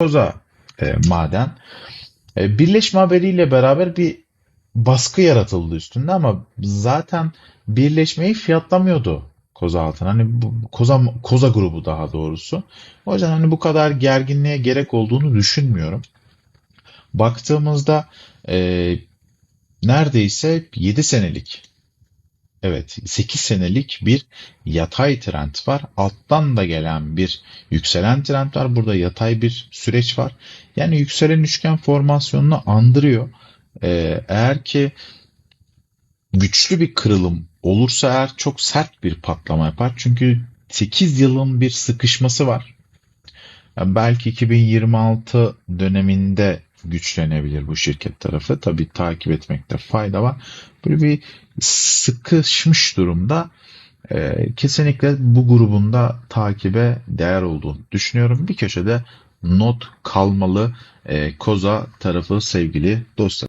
Koza e, maden. E, birleşme haberiyle beraber bir baskı yaratıldı üstünde ama zaten birleşmeyi fiyatlamıyordu Koza Altın. Hani bu Koza Koza grubu daha doğrusu. O yüzden hani bu kadar gerginliğe gerek olduğunu düşünmüyorum. Baktığımızda e, neredeyse 7 senelik Evet, 8 senelik bir yatay trend var. Alttan da gelen bir yükselen trend var. Burada yatay bir süreç var. Yani yükselen üçgen formasyonunu andırıyor. Ee, eğer ki güçlü bir kırılım olursa eğer çok sert bir patlama yapar. Çünkü 8 yılın bir sıkışması var. Yani belki 2026 döneminde güçlenebilir bu şirket tarafı. Tabii takip etmekte fayda var. Böyle bir sıkışmış durumda. Ee, kesinlikle bu grubunda takibe değer olduğunu düşünüyorum. Bir köşede not kalmalı e, Koza tarafı sevgili dostlar.